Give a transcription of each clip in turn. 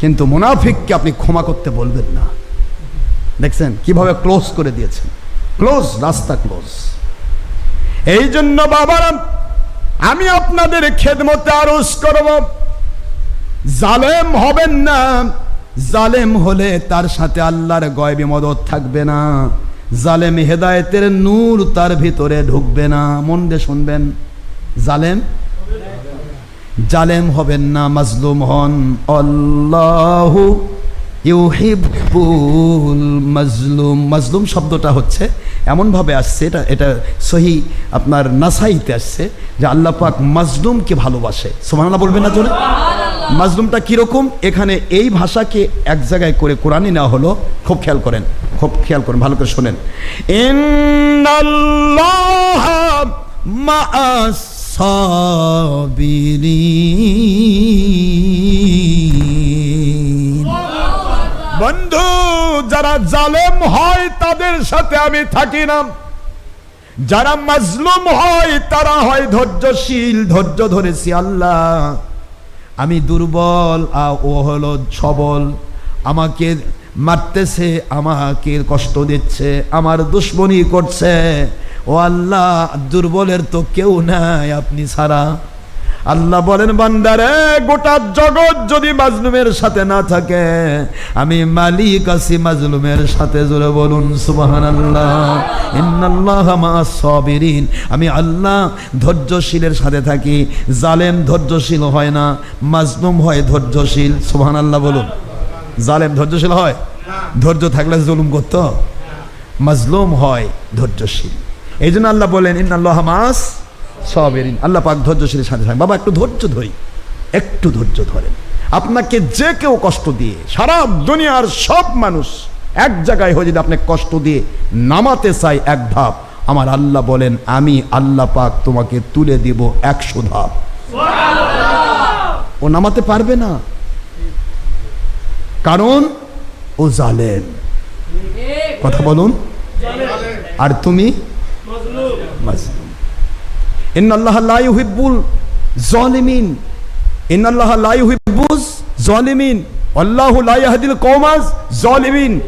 কিন্তু মুনাফিককে আপনি ক্ষমা করতে বলবেন না। দেখছেন? কীভাবে ক্লোজ করে দিয়েছেন? ক্লোজ, রাস্তা ক্লোজ। এই জন্য বাবারা, আমি আপনাদের খেদমতে আরজ করব। জালেম হবেন না। জালেম হলে তার সাথে আল্লাহর গয়বি মদত থাকবে না। জালেম হেদায়েতের নূর তার ভিতরে ঢুকবে না। মন দিয়ে শুনবেন। জালেম জালেম হবেন না মাজলুম হন। আল্লাহু ইউহিবুল মাজলুম। মাজলুম শব্দটা হচ্ছে এমনভাবে আসছে এটা এটা সহি আপনার নাসাইতে আসছে যে আল্লাহ পাক মাজলুমকে ভালোবাসে। সোমানাল্লাহ বলবেন না জোরে? মাজলুমটা কীরকম? এখানে এই ভাষাকে এক জায়গায় করে কোরআনে নেওয়া হলো খুব খেয়াল করেন খুব খেয়াল করেন ভালো করে শোনেন। ইন্নাল্লাহ মা'আস সাবিরিন বন্ধু, যারা জালেম হয়, তাদের সাথে আমি থাকি না। যারা মাজলুম হয়, তারা হয় ধৈর্যশীল, ধৈর্য ধরেছি আল্লাহ। আমি দুর্বল আর ও হলো সবল আমাকে মারতেছে, আমাকে কষ্ট দিচ্ছে, আমার দুশ্মনী করছে। ও আল্লাহ, দুর্বলের তো কেউ নাই আপনি ছাড়া। আল্লাহ বলেন, বান্দারে, গোটা জগৎ যদি মাজলুমের সাথে না থাকে, আমি মালিক আছি মাজলুমের সাথে, জোরে বলুন সুবাহান আল্লাহ ইন্নাল্লাহ মা সাবিরিন। আমি আল্লাহ ধৈর্যশীলের সাথে থাকি, জালেম ধৈর্যশীল হয় না, মাজলুম হয় ধৈর্যশীল। সুবাহান আল্লাহ বলুন, জালেম ধৈর্যশীল হয়? ধৈর্য থাকলে জুলুম করতো? মাজলুম হয় ধৈর্যশীল। এই জন্য আল্লাহ বলেন ইন্নাল্লাহ মাস সবেরিন। আল্লাহ পাক ধৈর্যশীলের সাথে থাকেন। বাবা, একটু ধৈর্য ধরি। একটু ধৈর্য ধরেন। আপনাকে যে কেউ কষ্ট দিয়ে সারা দুনিয়ার সব মানুষ এক জায়গায় হয়ে যদি আপনি কষ্ট দিয়ে নামাতে চাই এক ধাপ, আমার আল্লাহ বলেন, আমি আল্লাহ পাক তোমাকে তুলে দিব একশো ধাপ। ও নামাতে পারবে না। কারণ ও জালেন কথা বলুন। আর তুমি? জালিমিন। আল্লাহু জালিমিন।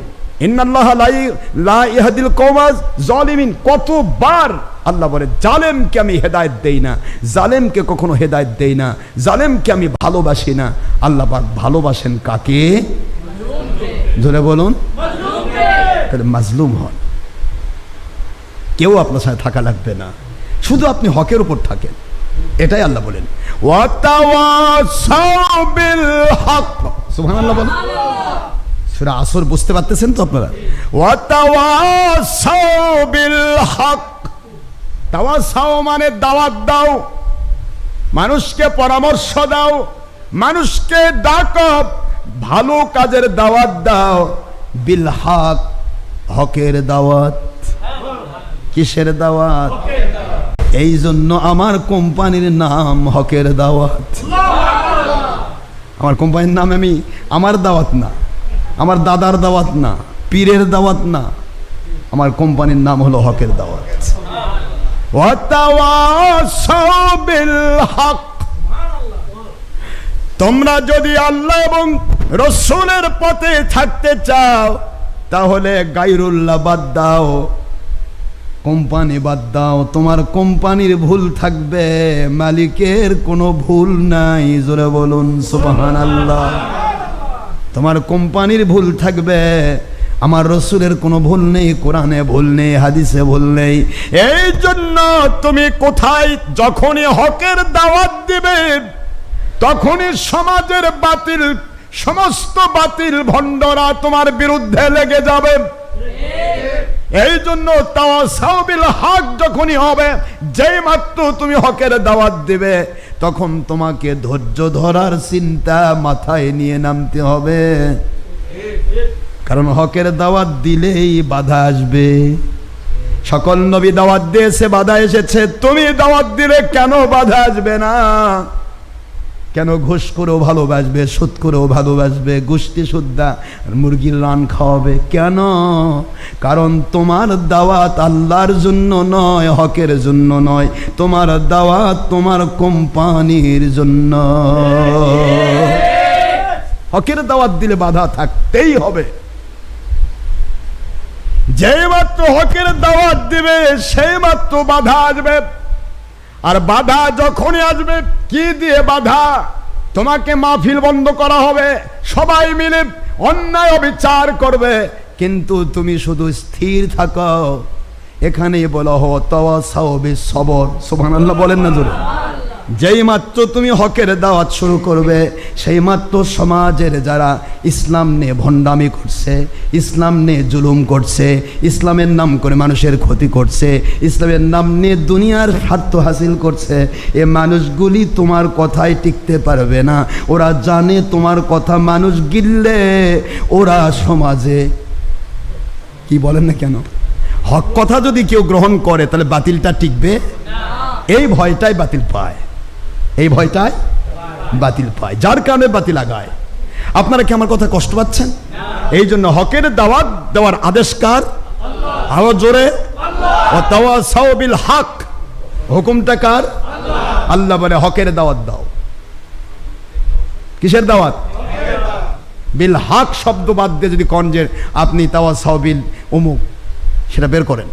জালিমিন। কতবার আল্লাহ বলে জালেমকে আমি হেদায়েত দেই না জালেমকে কখনো হেদায়েত দেই না জালেমকে আমি ভালোবাসি না। আল্লাহ পাক ভালোবাসেন কাকে? ধরে বলুন। তাহলে মাজলুম হন। কেউ আপনার সাথে থাকা লাগবে না। শুধু আপনি হকের উপর থাকেন। এটাই আল্লাহ বলেন। সূরা আসর বুঝতে পারতেছেন তো আপনারা? মানে দাওয়াত দাও। মানুষকে পরামর্শ দাও। মানুষকে ডাকো। ভালো কাজের দাওয়াত দাও। বিল হক হকের দাওয়াত। কিসের দাওয়াত? এই জন্য আমার কোম্পানির নাম হকের দাওয়াত। আমার কোম্পানির নাম আমি আমার দাওয়াত না, আমার দাদার দাওয়াত না, পীরের দাওয়াত না, আমার কোম্পানির নাম হলো হকের দাওয়াত। তোমরা যদি আল্লাহ এবং রসুলের পথে থাকতে চাও, তাহলে গাইরুল্লাহ বাদ দাও। কোম্পানি বাদ দাও, তোমার কোম্পানির ভুল থাকবে, মালিকের কোনো ভুল নাই, জোরে বলুন সুবাহান আল্লাহ তোমার কোম্পানির ভুল থাকবে, আমার রসুলের কোনো ভুল নেই, কোরআনে ভুল নেই, হাদিসে ভুল নেই। এই জন্য তুমি কোথায় যখনই হকের দাওয়াত দিবে, তখনই সমাজের বাতিল, সমস্ত বাতিল ভণ্ডরা তোমার বিরুদ্ধে লেগে যাবে। এই জন্য তাওয়াসাউবিল হক যখনই হবে, যেই মাত্র তুমি হকের দাওয়াত দিবে, তখন তোমাকে ধৈর্য ধরার চিন্তা মাথায় নিয়ে নামতে হবে। কারণ হকের দাওয়াত দিলেই বাধা আসবে। সকল নবী দাওয়াত দিয়েছে, বাধা এসেছে, তুমি দাওয়াত দিলে কেন বাধা আসবে না? কেন ঘুষ করেও ভালোবাসবে, সুদ করেও ভালোবাসবে, গোষ্ঠী সুদ্ধা মুরগির রান খাওয়াবে? কেন? কারণ তোমার দাওয়াত আল্লাহর জন্য নয়, হকের জন্য নয়। তোমার দাওয়াত তোমার কোম্পানির জন্য। হকের দাওয়াত দিলে বাধা থাকতেই হবে। যেই মাত্র হকের দাওয়াত দিবে সেই মাত্র বাধা আসবে। আর বাধা যখনই আসবে, কি দিয়ে বাধা? তোমাকে মাহফিল বন্ধ করা হবে। সবাই মিলে অন্যায় অবিচার করবে। কিন্তু তুমি শুধু স্থির থাকো। এখানেই বলা, হো তওয়া সাওবে সবর বলেন না জোরে। যেই মাত্র তুমি হকের দাওয়াত শুরু করবে সেই মাত্র সমাজের যারা ইসলাম নিয়ে ভণ্ডামি করছে ইসলাম নিয়ে জুলুম করছে ইসলামের নাম করে মানুষের ক্ষতি করছে ইসলামের নাম নিয়ে দুনিয়ার স্বার্থ হাসিল করছে এ মানুষগুলি তোমার কথায় টিকতে পারবে না। ওরা জানে তোমার কথা মানুষ গিললে ওরা সমাজে কি বলেন না কেন? হক কথা যদি কেউ গ্রহণ করে তাহলে বাতিলটা টিকবে? এই ভয়টাই বাতিল পায়। এই ভয়টাই বাতিল পায়, যার কারণে বাতিল আগায়। আপনারা কি আমার কথা কষ্ট পাচ্ছেন? এই জন্য হকের দাওয়াত দেওয়ার আদেশ কার? আরও জোরে। সাওবিল হক। হুকুমটা কার? আল্লাহ বলে, হকের দাওয়াত দাও। কিসের দাওয়াত? বিল হাক শব্দ বাদ দিয়ে যদি কন যে আপনি তাওয়া সাওবিল অমুক সেটা বের করেন।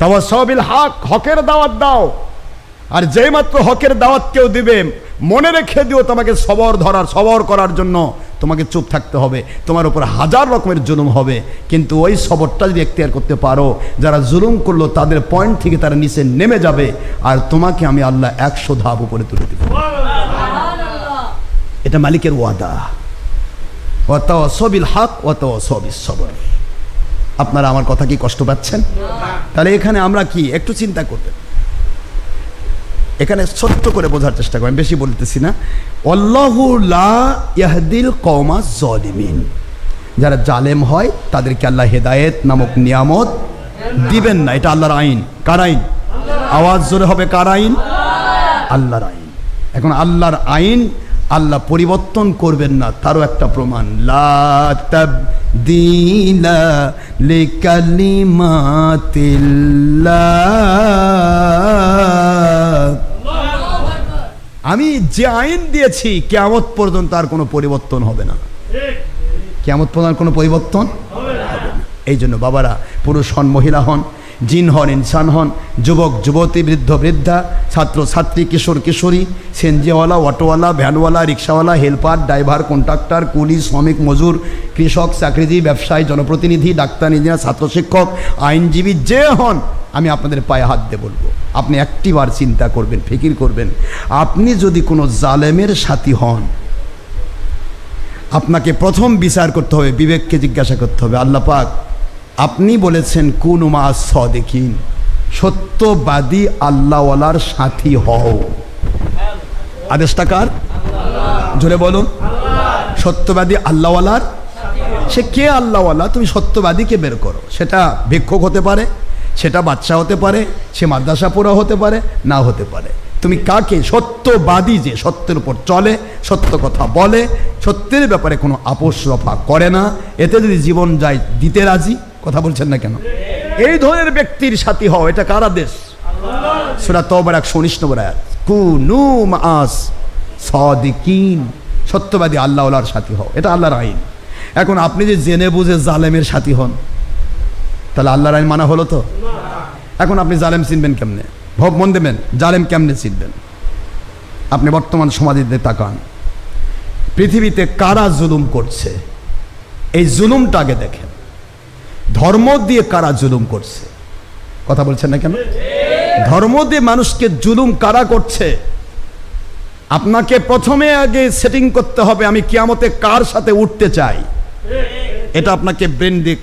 তাওয়া সাওবিল হাক, হকের দাওয়াত দাও। আর যেই মাত্র হকের দাওয়াত কেউ দিবে মনে রেখে দিও তোমাকে সবর ধরার সবর করার জন্য তোমাকে চুপ থাকতে হবে। তোমার উপর হাজার রকমের জুলুম হবে। কিন্তু ওই সবরটা যদি এখতিয়ার করতে পারো যারা জুলুম করল তাদের পয়েন্ট থেকে তারা নিচে নেমে যাবে। আর তোমাকে আমি আল্লাহ একশো ধাপ উপরে তুলে দেব। এটা মালিকের ওয়াদা। অত সবিল হাক অত সবিল সবর। আপনারা আমার কথা কি কষ্ট পাচ্ছেন? তাহলে এখানে আমরা কি? একটু চিন্তা করবেন এখানে সত্য করে বোঝার চেষ্টা করেন, বেশি বলতেছি না। ইয়াহদিল কওমা জলিমিন যারা জালেম হয়, তাদেরকে আল্লাহ হেদায়েত নামক নিয়ামত দিবেন না। এটা আল্লাহর আইন। কার আইন? আওয়াজ জোরে হবে, কার আইন? আল্লাহর আইন। এখন আল্লাহর আইন, আল্লাহ পরিবর্তন করবেন না, তারও একটা প্রমাণ। লা আমি যে আইন দিয়েছি কেমত পর্যন্ত আর কোনো পরিবর্তন হবে না। কেমত পর্যন্ত কোনো পরিবর্তন হবে না। এই জন্য বাবারা, পুরুষ হন, মহিলা হন জিন হন, ইনসান হন, যুবক, যুবতী, বৃদ্ধ, বৃদ্ধা, ছাত্র, ছাত্রী, কিশোর, কিশোরী, সেনজিওয়ালা, অটোওয়ালা, ভ্যানওয়ালা, রিক্সাওয়ালা, হেল্পার, ড্রাইভার কন্ট্রাক্টর কুলি, শ্রমিক, মজুর, কৃষক, চাকরিজীবী, ব্যবসায়ী, জনপ্রতিনিধি, ডাক্তার, ইঞ্জিনিয়ার, ছাত্র শিক্ষক, আইনজীবী, যে হন, আমি আপনাদের পায়ে হাত দিয়ে বলব। আপনি একটিবার চিন্তা করবেন, ফিকির করবেন। আপনি যদি কোনো জালেমের সাথী হন, আপনাকে প্রথম বিচার করতে হবে, বিবেককে জিজ্ঞাসা করতে হবে, আল্লাহ পাক আপনি বলেছেন, কোন মা সদেকিন সত্যবাদী আল্লাহওয়ালার সাথী হও। আদেশটা কার? জোরে বলুন। সত্যবাদী আল্লাহওয়ালার? সে কে আল্লাহওয়ালা? তুমি সত্যবাদীকে বের করো। সেটা ভিক্ষুক হতে পারে, সেটা বাচ্চা হতে পারে, সে মাদ্রাসা পড়া হতে পারে, না হতে পারে। তুমি কাকে? সত্যবাদী যে সত্যের উপর চলে, সত্য কথা বলে, সত্যের ব্যাপারে কোনো আপোষ রফা করে না। এতে যদি জীবন যায় দিতে রাজি কথা বলছেন না কেন? এই ধরনের ব্যক্তির সাথী হও এটা কার আদেশ সেটা তবার একশো উনিশ নম্বর আয়াত। মাস সদিকিন। সত্যবাদী আল্লাহর সাথী হও এটা আল্লাহর আইন। এখন আপনি যে জেনে বুঝে জালেমের সাথী হন তাহলে আল্লাহর আইন মানা হলো তো? এখন আপনি জালেম চিনবেন কেমনে? ভব মন দেবেন জালেম কেমনে চিনবেন? আপনি বর্তমান সমাধিতে তাকান পৃথিবীতে কারা জুলুম করছে? এই জুলুমটা আগে দেখেন। ধর্ম দিয়ে কারা জুলুম করছে? কথা বলছেন না কেন? ধর্ম দিয়ে মানুষকে জুলুম কারা করছে? আপনাকে প্রথমে আগে সেটিং করতে হবে, আমি কিয়ামতে কার সাথে উঠতে চাই? এটা আপনাকে ব্রেন দিয়ে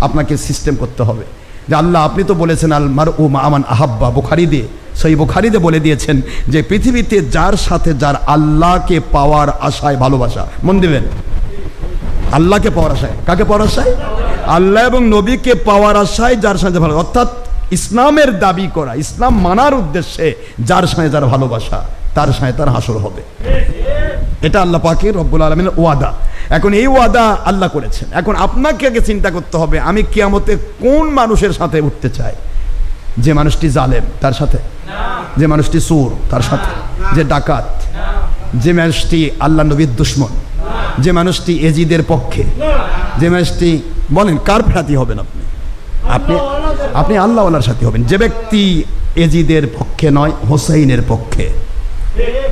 আপনাকে সিস্টেম করতে হবে। যে আল্লাহ, আপনি তো বলেছেন, আল মার ও আমান আহাব্বা, বুখারি দিয়ে সেই বুখারিতে বলে দিয়েছেন যে পৃথিবীতে যার সাথে যার আল্লাহকে পাওয়ার আশায় ভালোবাসা, মন দিবেন? আল্লাহকে পাওয়ার আশায়। কাকে পাওয়ার আশায়? আল্লাহ এবং নবীকে পাওয়ার আশায় যার সাথে ভালো অর্থাৎ ইসলামের দাবি করা, ইসলাম মানার উদ্দেশ্যে যার সাথে যার ভালোবাসা, তার সাথে তার হাসর হবে। এটা আল্লাহ পাকে রব্বুল আলমিনের ওয়াদা। এখন এই ওয়াদা আল্লাহ করেছেন। এখন আপনাকে আগে চিন্তা করতে হবে, আমি কিয়ামতে কোন মানুষের সাথে উঠতে চাই? যে মানুষটি জালেম, তার সাথে? যে মানুষটি সুর তার সাথে? যে ডাকাত? যে মানুষটি আল্লাহ নবীর দুশ্মন? যে মানুষটি এজিদের পক্ষে, যে মানুষটি বলেন, কার ফ্রাতি হবেন আপনি? আপনি আপনি আল্লাহওয়ালার সাথে হবেন। যে ব্যক্তি এজিদের পক্ষে নয়, হোসাইনের পক্ষে,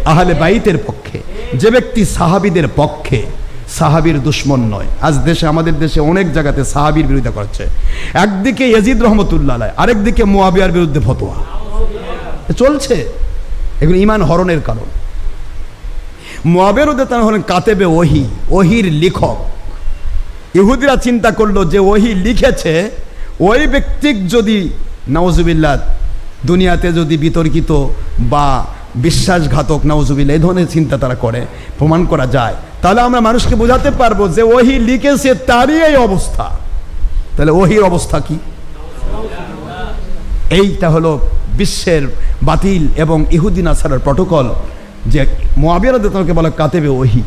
আহলে বাইতের পক্ষে, যে ব্যক্তি সাহাবিদের পক্ষে, সাহাবির দুশ্মন নয়। আজ দেশে, আমাদের দেশে অনেক জায়গাতে সাহাবির বিরোধিতা করছে। একদিকে এজিদ রহমতুল্লাহ আরেকদিকে মোয়াবিয়ার বিরুদ্ধে ফতোয়া। চলছে। এগুলো ইমান হরণের কারণ। উদ্দে তারা হলেন কাতেবে ওহি, ওহির লেখক। ইহুদিরা চিন্তা করল যে ওহি লিখেছে, ওই ব্যক্তিক যদি নওয়াজুবিল্লাহ দুনিয়াতে যদি বিতর্কিত বা বিশ্বাসঘাতক নওয়াজুবিল্লাহ এই ধরনের চিন্তা তারা করে, প্রমাণ করা যায়। তাহলে আমরা মানুষকে বোঝাতে পারব যে ওহি লিখেছে তারই এই অবস্থা। তাহলে ওহির অবস্থা কি? এইটা হলো বিশ্বের বাতিল এবং ইহুদিন আসারের প্রটোকল। যে মোয়াবিয়ার তোমাকে বলা কাতেবে ওহি,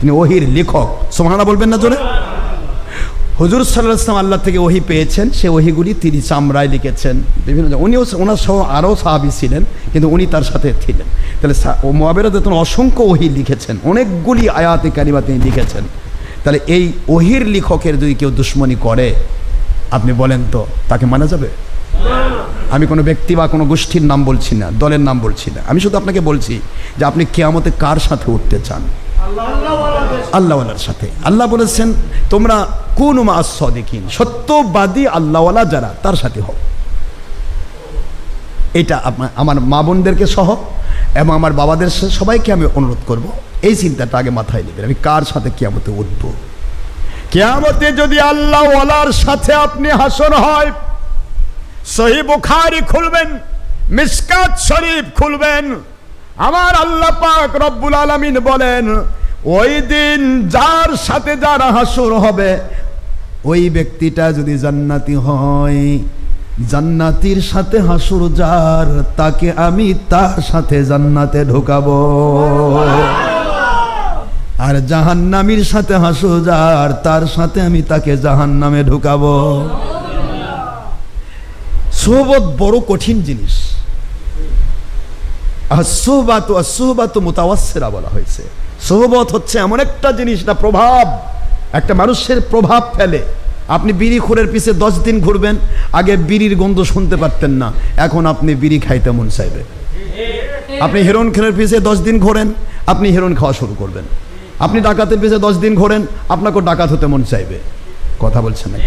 তিনি ওহির লেখক। সোহানা বলবেন না জোরে? হুজুর সাল্লাহ ইসলাম আল্লাহ থেকে ওহি পেয়েছেন, সে ওহিগুলি তিনি চামড়ায় লিখেছেন। বিভিন্ন। উনিও ওনার সহ আরও সাহাবি ছিলেন, কিন্তু উনি তার সাথে ছিলেন। তাহলে মোয়াবেরা তখন অসংখ্য ওহি লিখেছেন, অনেকগুলি আয়াতে কারিমা তিনি লিখেছেন। তাহলে এই ওহির লেখকের যদি কেউ দুশ্মনী করে, আপনি বলেন তো, তাকে মানা যাবে? আমি কোনো ব্যক্তি বা কোনো গোষ্ঠীর নাম বলছি না, দলের নাম বলছি না। আমি শুধু আপনাকে বলছি যে আপনি কেয়ামতে কার সাথে উঠতে চান? আল্লাহওয়ালার সাথে। আল্লাহ বলেছেন, তোমরা কোন মাস সদিকিন সত্যবাদী আল্লাহওয়ালা যারা, তার সাথে হও। এটা আমার মা বোনদেরকে সহ এবং আমার বাবাদের সবাইকে আমি অনুরোধ করব, এই চিন্তাটা আগে মাথায় নেবেন, আমি কার সাথে কেয়ামতে উঠব? কেয়ামতে যদি আল্লাহওয়ালার সাথে আপনি হাসন হয় সহি বুখারি খুলবেন, মিসকাত শরীফ খুলবেন। আমার আল্লাহ পাক রব্বুল আলামিন বলেন, ওই দিন যার সাথে যার হাসুর হবে, ওই ব্যক্তিটা যদি জান্নাতি হয়, জান্নাতির সাথে হাসুর যার, তাকে আমি তার সাথে জান্নাতে ঢোকাবো। আর জাহান্নামীর সাথে হাসু যার, তার সাথে আমি তাকে জাহান্নামে ঢোকাবো। সোহবত বড় কঠিন জিনিস। আর সোহবাত সোহবাত মোতাওয়াসেরা বলা হয়েছে। সোহবত হচ্ছে এমন একটা জিনিস না প্রভাব। একটা মানুষের প্রভাব ফেলে। আপনি বিড়ি খোরের পিছে দশ দিন ঘুরবেন, আগে বিড়ির গন্ধ শুনতে পারতেন না। এখন আপনি বিড়ি খাইতে মন চাইবে। আপনি হেরোন খেলের পিছে দশ দিন ঘোরেন, আপনি হেরোন খাওয়া শুরু করবেন। আপনি ডাকাতের পিছে দশ দিন ঘোরেন, আপনাকেও ডাকাত হতে মন চাইবে। কথা বলছেন না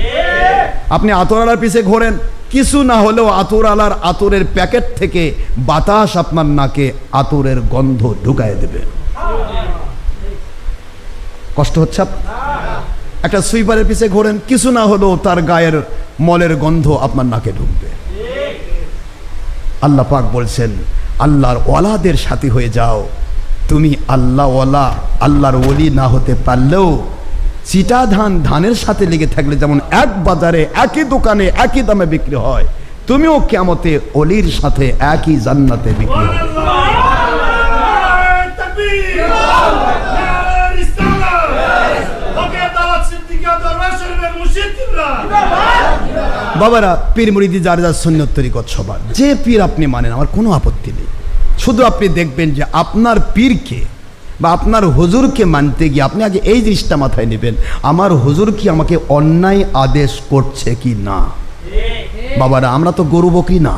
আপনি আতরালার পিছে ঘোরেন, কিছু না হলেও আতরালার আতরের প্যাকেট থেকে বাতাস আপনার নাকে আতরের গন্ধ ঢুকায় দেবে। কষ্ট হচ্ছে? একটা সুইপারের পিছে ঘোরেন, কিছু না হলেও তার গায়ের মলের গন্ধ আপনার নাকে ঢুকবে। আল্লাহ পাক বলছেন, আল্লাহর ওয়ালাদের সাথী হয়ে যাও। তুমি আল্লাহ ওয়ালা, আল্লাহর ওলি না হতে পারলেও চিটা ধান ধানের সাথে লেগে থাকলে যেমন এক বাজারে, একই দোকানে, একই দামে বিক্রি হয়, তুমিও কেমতে অলির সাথে একই জান্নাতে বিক্রি হবে। বাবারা, পীর মুরিদি যার যার সন্ন্যত তরিকত সবার। যে পীর আপনি মানেন, আমার কোনো আপত্তি নেই। শুধু আপনি দেখবেন যে আপনার পীরকে বা আপনার হুজুরকে মানতে গিয়ে আপনি আগে এই জিনিসটা মাথায় নেবেন, আমার হুজুর কি আমাকে অন্যায় আদেশ করছে কি না? বাবারা, আমরা তো গরু বকরি না?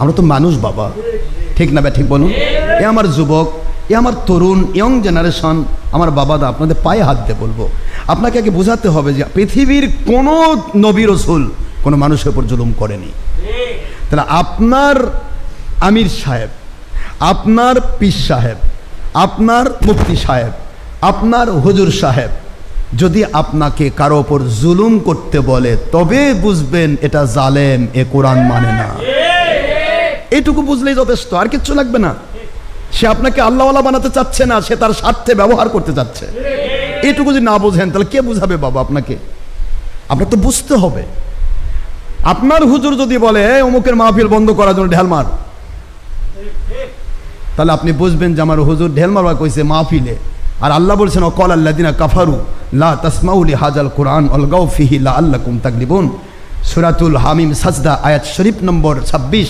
আমরা তো মানুষ, বাবা। ঠিক না ঠিক বলুন? এ আমার যুবক, এ আমার তরুণ ইয়ং জেনারেশন আমার বাবাদা আপনাদের পায়ে হাত দিয়ে বলব। আপনাকে আগে বোঝাতে হবে যে পৃথিবীর কোনো নবী রসুল কোনো মানুষের উপর জুলুম করেনি। তাহলে আপনার আমির সাহেব, আপনার পীর সাহেব আপনার মুফতি সাহেব, আপনার হুজুর সাহেব, যদি আপনাকে কারও ওপর জুলুম করতে বলে, তবে বুঝবেন এটা জালেম, এ কোরআন মানে না। এইটুকু বুঝলেই যথেষ্ট, আর কিচ্ছু লাগবে না। সে আপনাকে আল্লাহওয়ালা বানাতে চাচ্ছে না, সে তার স্বার্থে ব্যবহার করতে চাচ্ছে। এটুকু যদি না বোঝেন, তাহলে কে বুঝাবে বাবা আপনাকে? আপনার তো বুঝতে হবে। আপনার হুজুর যদি বলে অমুকের মাহফিল বন্ধ করার জন্য ঢেল মার। তাহলে আপনি বুঝবেন যে আমার হুজুর ঢেল মারবা কইছে মাহফিলে। আর আল্লাহ বলছেন, অকল আল্লাহ দিনা কাফারু লা তাসমাউলি হাজাল কোরআন অলগাও ফিহি লা আল্লাহ কুম তাকলিবুন সুরাতুল হামিম সাজদা, আয়াত শরীফ নম্বর ছাব্বিশ,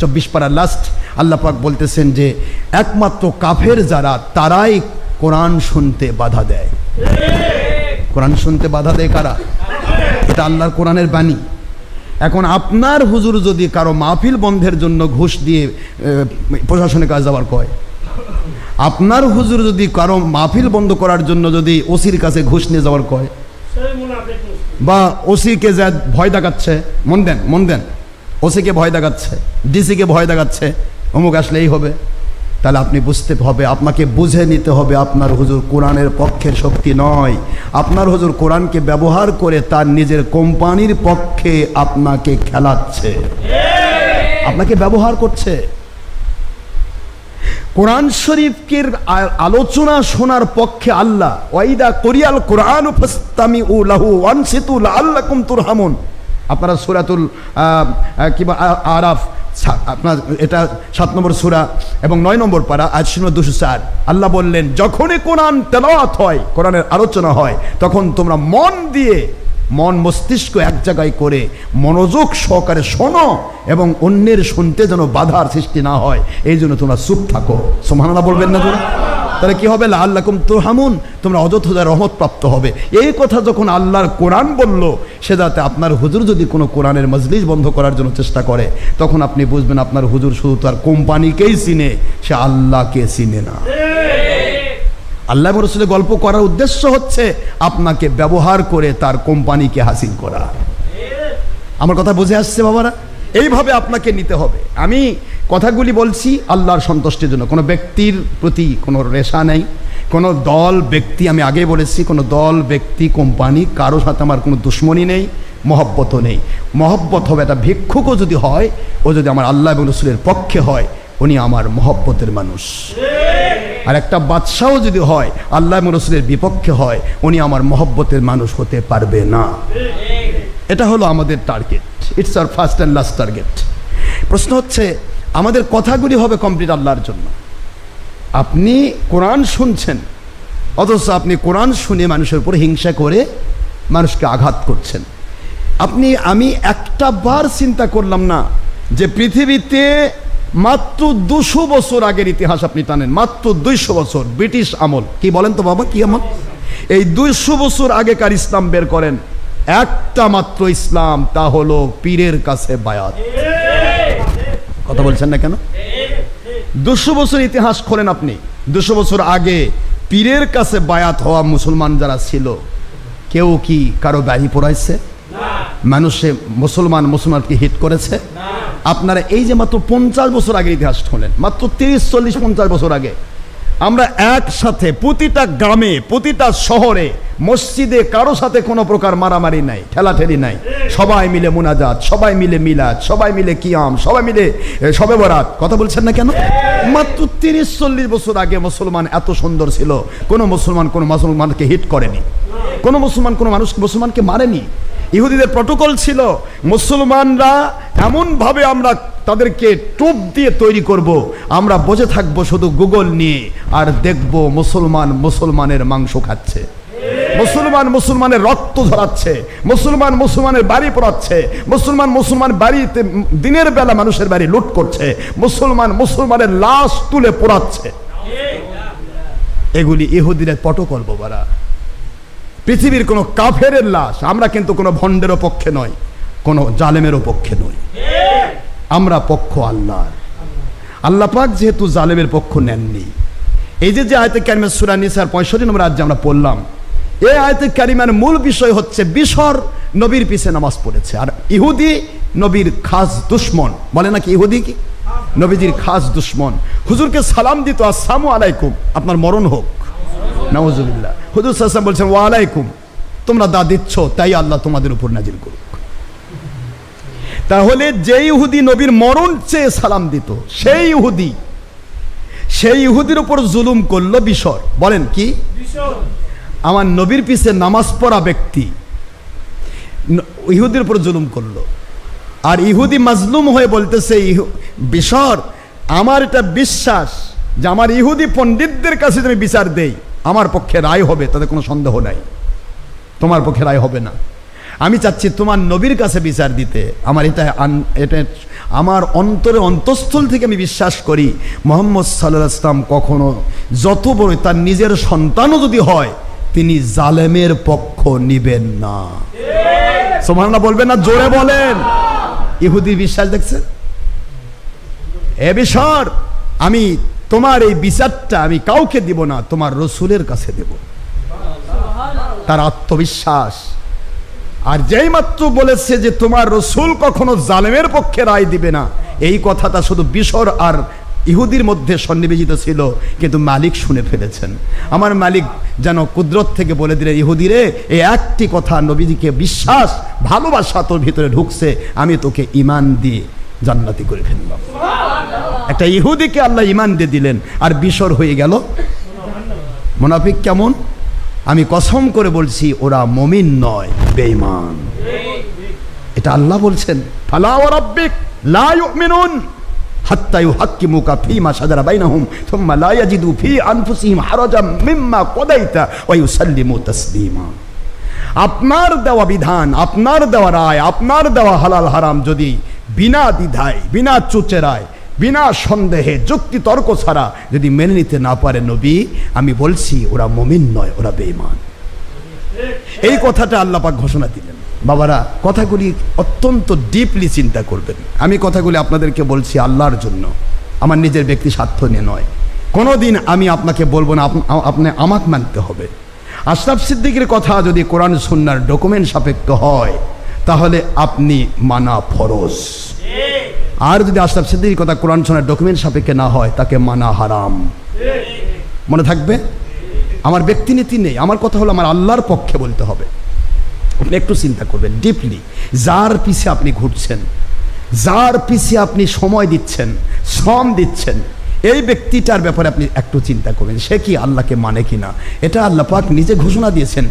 চব্বিশ পারা লাস্ট আল্লাহ পাক বলতেছেন যে, একমাত্র কাফের যারা, তারাই কোরআন শুনতে বাধা দেয়। কোরআন শুনতে বাধা দেয় কারা? এটা আল্লাহর কোরআনের বাণী। এখন আপনার হুজুর যদি কারও মাহফিল বন্ধের জন্য ঘুষ দিয়ে প্রশাসনে কাজ যাওয়ার কয়? আপনার হুজুর যদি কারও মাহফিল বন্ধ করার জন্য যদি ওসির কাছে ঘুষ নিয়ে যাওয়ার কয়? বা ওসিকে যা ভয় দেখাচ্ছে, মন দেন মন দেন, ওসিকে ভয় দেখাচ্ছে, ডিসিকে ভয় দেখাচ্ছে, অমুক আসলেই হবে। তাহলে আপনি বুঝতে হবে, আপনাকে বুঝে নিতে হবে আপনার হুজুর কোরআনের পক্ষের শক্তি নয়। আপনার হুজুর কোরআনকে ব্যবহার করে তার নিজের কোম্পানির পক্ষে আপনাকে খেলাচ্ছে। আপনাকে ব্যবহার করছে। কোরআন শরীফকের আলোচনা শোনার পক্ষে আল্লাহ, ওয়াইদা কোরিয়াল কোরআন ফাস্তামি উ লাহু ওয়ানসিতুল আল্লাকুম তুরহামুন। আপনারা সূরাতুল কিবা আরাফ আপনার এটা সাত নম্বর সুরা এবং নয় নম্বর পারা, আজ শূন্য দুশো চার। আল্লাহ বললেন, যখনই কোরআন তেলাওয়াত হয়, কোরআনের আলোচনা হয়, তখন তোমরা মন দিয়ে মন মস্তিষ্ক এক জায়গায় করে মনোযোগ সহকারে শোনো এবং অন্যের শুনতে যেন বাধার সৃষ্টি না হয়। এই জন্য তোমরা চুপ থাকো। সোমানা বলবেন না তোমরা? তাহলে কি হবে? আল্লাহকুম তো হামুন তোমরা অযথা রহমত প্রাপ্ত হবে। এই কথা যখন আল্লাহর কোরআন বলল, সে যাতে আপনার হুজুর যদি কোনো কোরআনের মজলিস বন্ধ করার জন্য চেষ্টা করে, তখন আপনি বুঝবেন আপনার হুজুর শুধু তার কোম্পানিকেই চিনে, সে আল্লাহকে চিনে না। আল্লাহ রসুলের গল্প করার উদ্দেশ্য হচ্ছে আপনাকে ব্যবহার করে তার কোম্পানিকে হাসিল করা। আমার কথা বুঝে আসছে বাবারা? এইভাবে আপনাকে নিতে হবে। আমি কথাগুলি বলছি আল্লাহর সন্তুষ্টির জন্য। কোনো ব্যক্তির প্রতি কোনো রেশা নেই। কোনো দল, ব্যক্তি, আমি আগে বলেছি, কোনো দল, ব্যক্তি, কোম্পানি, কারও সাথে আমার কোনো দুশ্মনী নেই, মহব্বতও নেই। মহব্বত হবে একটা ভিক্ষুকও যদি হয়, ও যদি আমার আল্লাহ এবং রসুলের পক্ষে হয়, উনি আমার মহব্বতের মানুষ। আর একটা বাদশাও যদি হয়, আল্লাহ এবং রসুলের বিপক্ষে হয়, উনি আমার মহব্বতের মানুষ হতে পারবে না। এটা হলো আমাদের target it's our first and last target প্রশ্ন হচ্ছে, আমাদের কথাগুলি হবে কমপ্লিট আল্লাহর জন্য। আপনি কোরআন শুনছেন, অথচ আপনি কোরআন শুনে মানুষের উপর হিংসা করে মানুষকে আঘাত করছেন। আপনি, আমি একটা বার চিন্তা করলাম না যে পৃথিবীতে মাত্র দুশো বছর আগের ইতিহাস আপনি টানেন। মাত্র দুইশো বছর। ব্রিটিশ আমল। কি বলেন তো বাবা, কি আমল? এই দুইশো বছর আগেকার ইসলাম বের করেন। একটা মাত্র ইসলাম, তা হলো পীরের কাছে বায়াত। কথা বলছেন না কেন? দুশো বছর ইতিহাস খোলেন আপনি। দুশো বছর আগে পীরের কাছে বায়াত হওয়া মুসলমান যারা ছিল, কেউ কি কারও ব্যাধি পড়াইছে? মানুষে মুসলমান মুসলমানকে হিট করেছে? আপনারা এই যে মাত্র পঞ্চাশ বছর আগে ইতিহাস খোলেন, মাত্র তিরিশ, চল্লিশ, পঞ্চাশ বছর আগে। আমরা একসাথে প্রতিটা গ্রামে, প্রতিটা শহরে, মসজিদে কারও সাথে কোনো প্রকার মারামারি নাই, ঠেলাঠেলি নাই। সবাই মিলে মুনাজাত, সবাই মিলে মিলাদ, সবাই মিলে কিয়াম, সবাই মিলে সবে বরাত কথা বলছেন না কেন? মাত্র তিরিশ, চল্লিশ বছর আগে মুসলমান এত সুন্দর ছিল। কোনো মুসলমান কোনো মুসলমানকে হিট করেনি। কোনো মুসলমান কোনো মানুষ মুসলমানকে মারেনি। ইহুদিদের প্রটোকল ছিল, মুসলমানরা এমনভাবে আমরা তাদেরকে টোপ দিয়ে তৈরি করব, আমরা বসে থাকব শুধু গুগল নিয়ে আর দেখব মুসলমান মুসলমানের মাংস খাচ্ছে। মুসলমান মুসলমানের রক্ত ধরাচ্ছে মুসলমান মুসলমানের বাড়ি পড়াচ্ছে, মুসলমান মুসলমান বাড়িতে দিনের বেলা মানুষের বাড়ি লুট করছে, মুসলমান মুসলমানের লাশ তুলে পোড়াচ্ছে। এগুলি ইহুদিদের প্রটোকল বাবারা। পৃথিবীর কোনো কাফের লাশ আমরা কিন্তু কোনো ভণ্ডেরও পক্ষে নয় কোনো জালেমেরও পক্ষে নই। আমরা পক্ষ আল্লাহর। আল্লাহ পাক যেহেতু জালেমের পক্ষ নেননি। এই যে যে আয়তে ক্যারিমের সুরা নিসার পঁয়ষট্টি নম্বর আজ আমরা পড়লাম, এই আয়তে ক্যারিমের মূল বিষয় হচ্ছে বিশর নবীর পিছে নামাজ পড়েছে। আর ইহুদি নবীর খাস দুশ্মন, বলে নাকি ইহুদি কি? নবীজির খাস দুশ্মন। হুজুরকে সালাম দিত, আসসালামু আলাইকুম, আপনার মরণ হোক। নওয়াজুবিল্লাহ হুজুর সাল্লাম বলছেন ওয়ালাইকুম তোমরা দা দিচ্ছ তাই আল্লাহ তোমাদের উপর নাজিল করুক। তাহলে যে ইহুদি নবীর মরণ চেয়ে সালাম দিত সেই ইহুদি সেই ইহুদির উপর জুলুম করল বিশর। বলেন কি? আমার নবীর পিছে নামাজ পড়া ব্যক্তি ইহুদির উপর জুলুম করল। আর ইহুদি মাজলুম হয়ে বলতেছে ইহু- বিশর আমার এটা বিশ্বাস যে আমার ইহুদি পণ্ডিতদের কাছে তুমি বিচার দেই আমার পক্ষে রায় হবে, তাতে কোনো সন্দেহ নাই। তোমার পক্ষে রায় হবে না। আমি চাচ্ছি তোমার নবীর কাছে বিচার দিতে। আমার এটা এটা আমার অন্তরে অন্তঃস্থল থেকে আমি বিশ্বাস করি, মোহাম্মদ সাল্লাহ ইসলাম কখনো যত বড় তার নিজের সন্তানও যদি হয়, তিনি জালেমের পক্ষ নিবেন না। সোমানা বলবেন না, জোরে বলেন। ইহুদির বিশ্বাস দেখছেন? এ বিষর আমি তোমার এই বিচারটা আমি কাউকে দিব না, তোমার রসুলের কাছে দেব। তার আত্মবিশ্বাস। আর যেই মাত্র বলেছে যে তোমার রসুল কখনো জালেমের পক্ষে রায় দিবে না, এই কথাটা শুধু বিশর আর ইহুদির মধ্যে সন্নিবেশিত ছিল, কিন্তু মালিক শুনে ফেলেছেন। আমার মালিক যেন কুদরত থেকে বলে দিলে ইহুদিরে, এই একটি কথা নবীজিকে বিশ্বাস, ভালোবাসা তোর ভিতরে ঢুকছে, আমি তোকে ইমান দিয়ে জান্নাতি করে ফেললাম। একটা ইহুদিকে আল্লাহ ইমান দিয়ে দিলেন, আর বিশর হয়ে গেল। মোনাফিক কেমন? আমি কসম করে বলছি, ওরা মমিন নয়, বেঈমান। এটা আল্লাহ বলছেন, ফালা ওয়া রাব্বিক লা ইউমিনুন হাত্তা ইউহাক্কিমুকা ফীমা শাজারা বাইনাহুম থুম্মা লা ইয়াজিদু ফী আনফুসিহিম হারাজাম মিম্মা কদাইতা ওয়া ইউসাল্লিমু তাসলিমা। আপনার দেওয়া বিধান, আপনার দেওয়া রায়, আপনার দেওয়া হালাল হারাম যদি বিনা দ্বিধায়, বিনা চুচেরায় বিনা সন্দেহে যুক্তি তর্ক ছাড়া যদি মেনে নিতে না পারে নবী, আমি বলছি ওরা মমিন নয়, ওরা বেঈমান। এই কথাটা আল্লাপাক ঘোষণা দিলেন। বাবারা, কথাগুলি অত্যন্ত ডিপলি চিন্তা করবেন। আমি কথাগুলি আপনাদেরকে বলছি আল্লাহর জন্য। আমার নিজের ব্যক্তি স্বার্থ নিয়ে নয়। কোনোদিন আমি আপনাকে বলব না আপ- আপনি আমাকে মানতে হবে। আশরাফ সিদ্দিকের কথা যদি কোরআন, সুন্নার ডকুমেন্ট সাপেক্ষ হয়, তাহলে আপনি মানা ফরজ। আর যদি আশরাফ সিদ্দিকির কথা কোরআন শোনার ডকুমেন্ট সাপেক্ষে না হয়, তাকে মানা হারাম। মনে থাকবে? আমার ব্যক্তিনীতি নেই। আমার কথা হলো আমার আল্লাহর পক্ষে বলতে হবে। আপনি একটু চিন্তা করবেন ডিপলি যার পিছে আপনি ঘুরছেন, যার পিছে আপনি সময় দিচ্ছেন, শ্রম দিচ্ছেন এই ব্যক্তিটার ব্যাপারে আপনি একটু চিন্তা করবেন, সে কি আল্লাহকে মানে কিনা? এটা আল্লাহ পাক নিজে ঘোষণা দিয়েছেন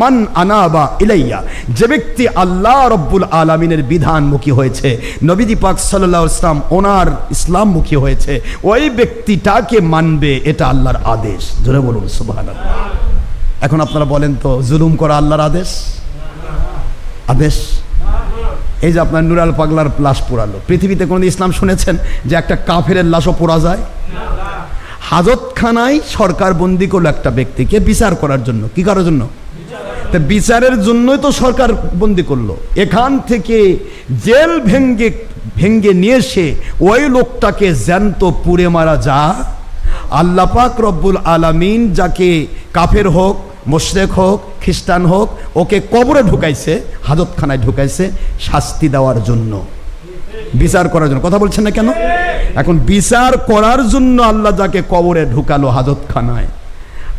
মান আনাবা ইলাইয়া। যে ব্যক্তি আল্লাহ রব্বুল আলামিনের বিধানমুখী হয়েছে, নবীজি পাক আলাইহি ইসলাম ওনার ইসলামমুখী হয়েছে, ওই ব্যক্তিটাকে মানবে, এটা আল্লাহর আদেশ। জোরে বলুন, সুবহানাল্লাহ। এখন আপনারা বলেন তো, জুলুম করা আল্লাহর আদেশ? আদেশ? এই যে আপনার নুরাল পাগলার লাশ পোড়ালো। পৃথিবীতে কোনো ইসলাম শুনেছেন যে একটা কাফের লাশও পোড়া যায়? হাজতখানায় সরকার বন্দি করল একটা ব্যক্তিকে বিচার করার জন্য। কি করার জন্য? তা বিচারের জন্যই তো সরকার বন্দি করল। এখান থেকে জেল ভেঙ্গে ভেঙ্গে নিয়ে এসে ওই লোকটাকে জ্যান্ত পুড়ে মারা যা। আল্লাপাক রব্বুল আলামিন যাকে কাফের হোক মোশরেক হোক, খ্রিস্টান হোক, ওকে কবরে ঢুকাইছে, হাজতখানায় ঢুকাইছে শাস্তি দেওয়ার জন্য। বিচার করার জন্য। কথা বলছেন না কেন? এখন বিচার করার জন্য আল্লাহ যাকে কবরে ঢুকালো হাজতখানায়,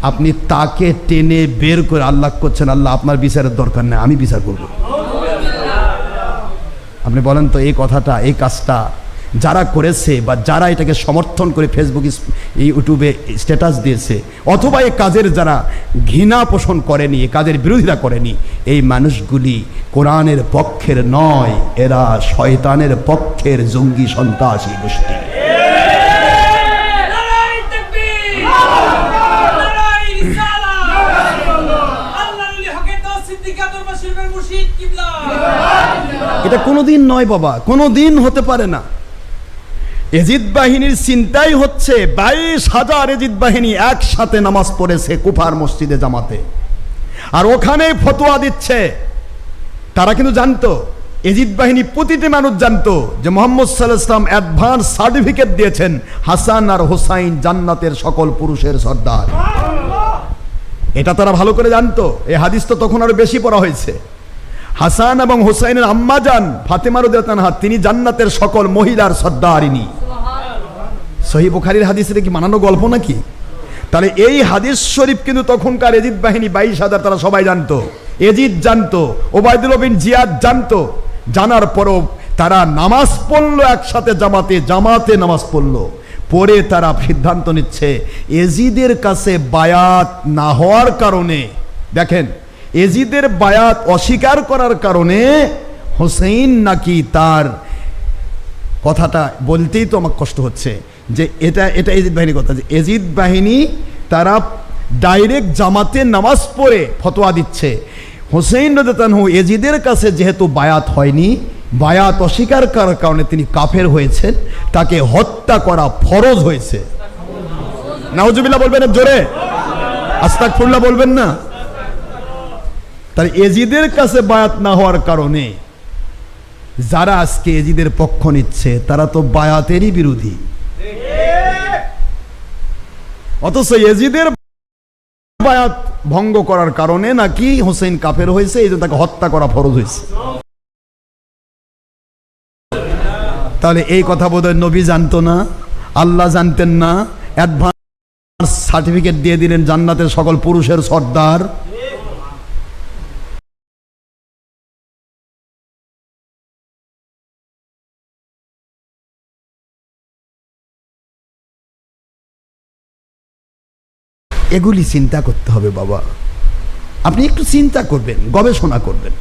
আপনি তাকে টেনে বের করে আল্লাহ করছেন, আল্লাহ আপনার বিচারের দরকার নেই, আমি বিচার করব। আপনি বলেন তো এই কথাটা, এই কাজটা যারা করেছে বা যারা এটাকে সমর্থন করে ফেসবুক এই ইউটিউবে স্ট্যাটাস দিয়েছে অথবা এই কাজের যারা ঘৃণা পোষণ করেনি এই কাজের বিরোধিতা করেনি এই মানুষগুলি কোরআনের পক্ষের নয় এরা শয়তানের পক্ষের জঙ্গি সন্ত্রাসী গোষ্ঠী। এটা কোনোদিন নয় বাবা কোনোদিন হতে পারে না। এজিদ বাহিনীর চিন্তাই হচ্ছে বাইশ হাজার এজিদ বাহিনী একসাথে নামাজ পড়েছে কুফার মসজিদে জামাতে। আর ওখানে ফতোয়া দিচ্ছে। তারা কিন্তু জানতো, এজিদ বাহিনী প্রতিটি মানুষ জানতো যে মোহাম্মদ সাল্লাহ ইসলাম অ্যাডভান্স সার্টিফিকেট দিয়েছেন হাসান আর হোসাইন জান্নাতের সকল পুরুষের সর্দার। এটা তারা ভালো করে জানতো। এই হাদিস তো তখন আরও বেশি পড়া হয়েছে। হাসান এবং হোসাইনের আম্মা যান ফাতেমার তানহা তিনি জান্নাতের সকল মহিলার সর্দারিনী। সহি বুখারির হাদিসের কি মানানো গল্প নাকি? তাহলে এই হাদিস শরীফ কিন্তু তখনকার এজিদ বাহিনী বাইশ হাজার, তারা সবাই জানতো। এজিদ জানতো, ওবায়দুল বিন জিয়াদ জানতো। জানার পরও তারা নামাজ পড়ল একসাথে জামাতে জামাতে নামাজ পড়ল। পরে তারা সিদ্ধান্ত নিচ্ছে, এজিদের কাছে বায়াত না হওয়ার কারণে, দেখেন, এজিদের বায়াত অস্বীকার করার কারণে হোসেইন নাকি তার কথাটা বলতেই তো আমার কষ্ট হচ্ছে। যে এটা এটা এজিদ বাহিনীর কথা, যে এজিদ বাহিনী তারা ডাইরেক্ট জামাতে নামাজ পড়ে ফতোয়া দিচ্ছে। হোসেইন রদানহু এজিদের কাছে যেহেতু বায়াত হয়নি, বায়াত অস্বীকার করার কারণে তিনি কাফের হয়েছেন, তাকে হত্যা করা ফরজ হয়েছে। নাউজুবিল্লাহ বলবেন জোরে? আস্তাকফুল্লাহ বলবেন না? তাহলে এজিদের কাছে বায়াত না হওয়ার কারণে যারা আজকে এজিদের পক্ষ নিচ্ছে, তারা তো বায়াতেরই বিরোধী। অথচ এজিদের বায়াত ভঙ্গ করার কারণে নাকি হোসেন কাফের হয়েছে, এই তাকে হত্যা করা ফরজ হয়েছে। তাহলে এই কথা বোধহয় নবী জানতো না, আল্লাহ জানতেন না, অ্যাডভান্স সার্টিফিকেট দিয়ে দিলেন জান্নাতের সকল পুরুষের সর্দার। এগুলি চিন্তা করতে হবে বাবা। আপনি একটু চিন্তা করবেন গবেষণা করবেন।